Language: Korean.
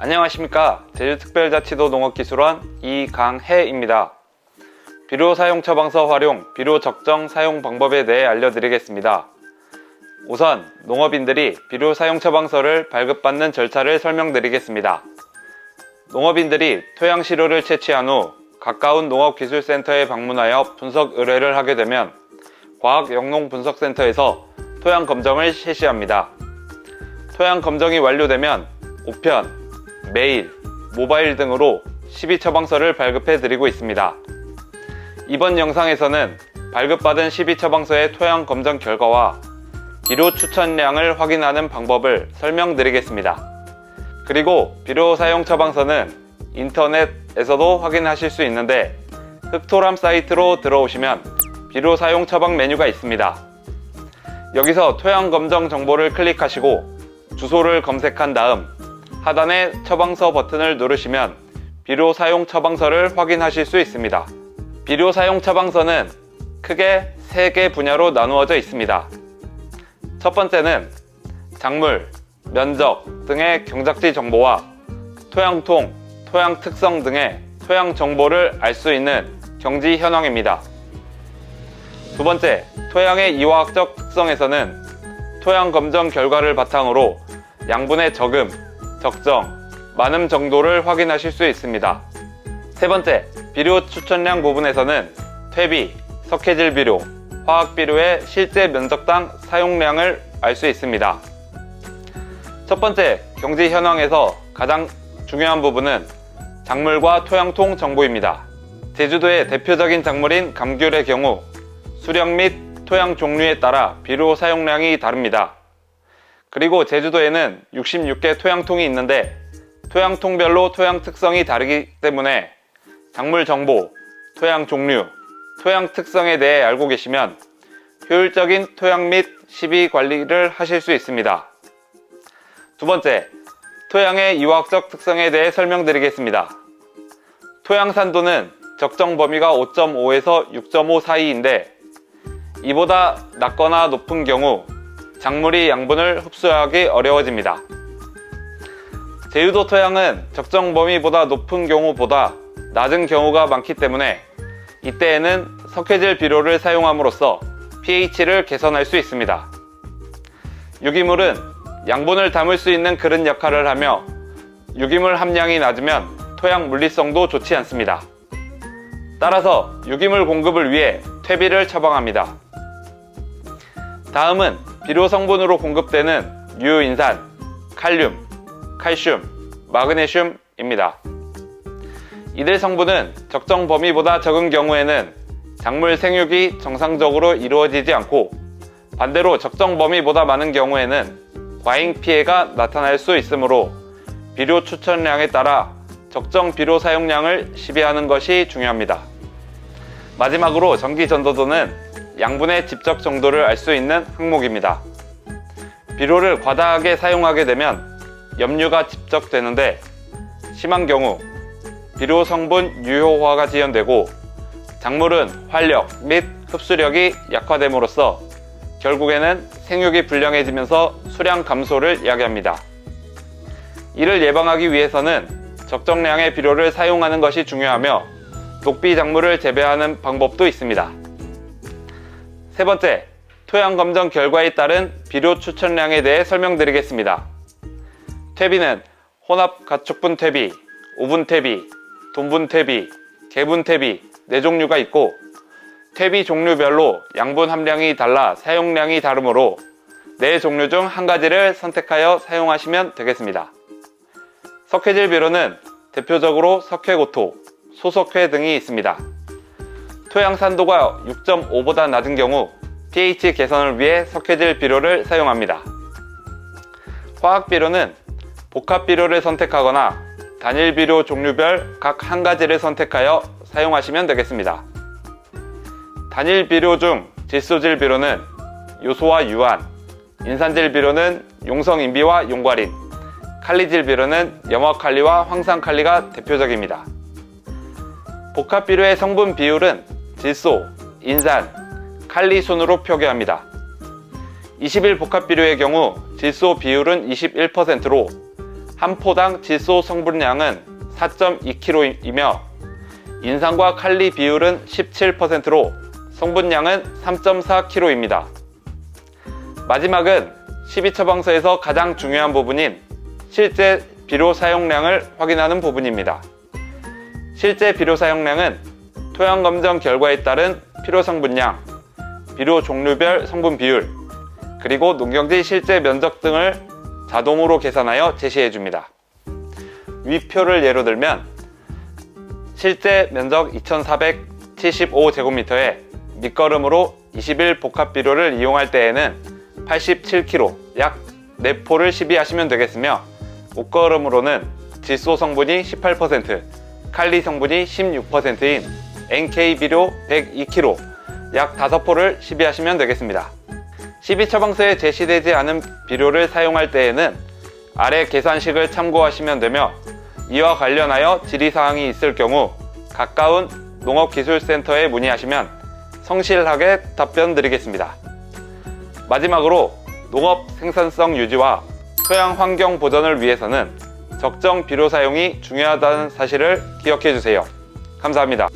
안녕하십니까. 제주특별자치도 농업기술원 이강혜입니다. 비료 사용 처방서 활용, 비료 적정 사용 방법에 대해 알려드리겠습니다. 우선 농업인들이 비료 사용 처방서를 발급받는 절차를 설명드리겠습니다. 농업인들이 토양 시료를 채취한 후 가까운 농업기술센터에 방문하여 분석 의뢰를 하게 되면 과학영농분석센터에서 토양 검정을 실시합니다. 토양 검정이 완료되면 우편, 메일, 모바일 등으로 12처방서를 발급해 드리고 있습니다. 이번 영상에서는 발급받은 12처방서의 토양 검정 결과와 비료 추천량을 확인하는 방법을 설명드리겠습니다. 그리고 비료 사용 처방서는 인터넷에서도 확인하실 수 있는데 흑토람 사이트로 들어오시면 비료 사용 처방 메뉴가 있습니다. 여기서 토양 검정 정보를 클릭하시고 주소를 검색한 다음 하단의 처방서 버튼을 누르시면 비료 사용 처방서를 확인하실 수 있습니다. 비료 사용 처방서는 크게 3개 분야로 나누어져 있습니다. 첫 번째는 작물, 면적 등의 경작지 정보와 토양통, 토양 특성 등의 토양 정보를 알 수 있는 경지 현황입니다. 두 번째, 토양의 이화학적 특성에서는 토양 검정 결과를 바탕으로 양분의 적음, 적정, 많음 정도를 확인하실 수 있습니다. 세 번째, 비료 추천량 부분에서는 퇴비, 석회질 비료, 화학 비료의 실제 면적당 사용량을 알 수 있습니다. 첫 번째, 경지 현황에서 가장 중요한 부분은 작물과 토양통 정보입니다. 제주도의 대표적인 작물인 감귤의 경우 수령 및 토양 종류에 따라 비료 사용량이 다릅니다. 그리고 제주도에는 66개 토양통이 있는데 토양통별로 토양 특성이 다르기 때문에 작물 정보, 토양 종류, 토양 특성에 대해 알고 계시면 효율적인 토양 및 시비 관리를 하실 수 있습니다. 두 번째, 토양의 이화학적 특성에 대해 설명드리겠습니다. 토양 산도는 적정 범위가 5.5에서 6.5 사이인데 이보다 낮거나 높은 경우 작물이 양분을 흡수하기 어려워집니다. 제주도 토양은 적정 범위보다 높은 경우보다 낮은 경우가 많기 때문에 이때에는 석회질 비료를 사용함으로써 pH를 개선할 수 있습니다. 유기물은 양분을 담을 수 있는 그릇 역할을 하며 유기물 함량이 낮으면 토양 물리성도 좋지 않습니다. 따라서 유기물 공급을 위해 퇴비를 처방합니다. 다음은 비료 성분으로 공급되는 유인산, 칼륨, 칼슘, 마그네슘입니다. 이들 성분은 적정 범위보다 적은 경우에는 작물 생육이 정상적으로 이루어지지 않고 반대로 적정 범위보다 많은 경우에는 과잉 피해가 나타날 수 있으므로 비료 추천량에 따라 적정 비료 사용량을 시비하는 것이 중요합니다. 마지막으로 전기 전도도는 양분의 집적 정도를 알 수 있는 항목입니다. 비료를 과다하게 사용하게 되면 염류가 집적되는데 심한 경우 비료 성분 유효화가 지연되고 작물은 활력 및 흡수력이 약화됨으로써 결국에는 생육이 불량해지면서 수량 감소를 야기합니다. 이를 예방하기 위해서는 적정량의 비료를 사용하는 것이 중요하며 녹비 작물을 재배하는 방법도 있습니다. 세 번째, 토양 검정 결과에 따른 비료 추천량에 대해 설명드리겠습니다. 퇴비는 혼합 가축분 퇴비, 오분 퇴비, 돈분 퇴비, 개분 퇴비 네 종류가 있고 퇴비 종류별로 양분 함량이 달라 사용량이 다르므로 네 종류 중 한 가지를 선택하여 사용하시면 되겠습니다. 석회질 비료는 대표적으로 석회고토, 소석회 등이 있습니다. 토양 산도가 6.5보다 낮은 경우 pH 개선을 위해 석회질 비료를 사용합니다. 화학 비료는 복합 비료를 선택하거나 단일 비료 종류별 각 한 가지를 선택하여 사용하시면 되겠습니다. 단일 비료 중 질소질 비료는 요소와 유한, 인산질 비료는 용성인비와 용과린, 칼리질 비료는 염화칼리와 황산칼리가 대표적입니다. 복합 비료의 성분 비율은 질소, 인산, 칼리 순으로21 복합 비료의 경우 질소 비율은 21%로 한 포당 질소 성분량은 4.2kg이며 인산과 칼리 비율은 17%로 성분량은 3.4kg입니다. 마지막은 12처방서에서 가장 중요한 부분인 실제 비료 사용량을 확인하는 부분입니다. 실제 비료 사용량은 토양 검정 결과에 따른 필요 성분량, 비료 종류별 성분 비율, 그리고 농경지 실제 면적 등을 자동으로 계산하여 제시해 줍니다. 위표를 예로 들면 실제 면적 2475제곱미터에 밑거름으로 21 복합 비료를 이용할 때에는 87kg, 약 4포를 시비하시면 되겠으며 옷걸음으로는 질소 성분이 18%, 칼리 성분이 16%인 NK 비료 102kg, 약 5포를 시비하시면 되겠습니다. 12처방서에 제시되지 않은 비료를 사용할 때에는 아래 계산식을 참고하시면 되며 이와 관련하여 질의사항이 있을 경우 가까운 농업기술센터에 문의하시면 성실하게 답변 드리겠습니다. 마지막으로 농업 생산성 유지와 토양 환경 보전을 위해서는 적정 비료 사용이 중요하다는 사실을 기억해 주세요. 감사합니다.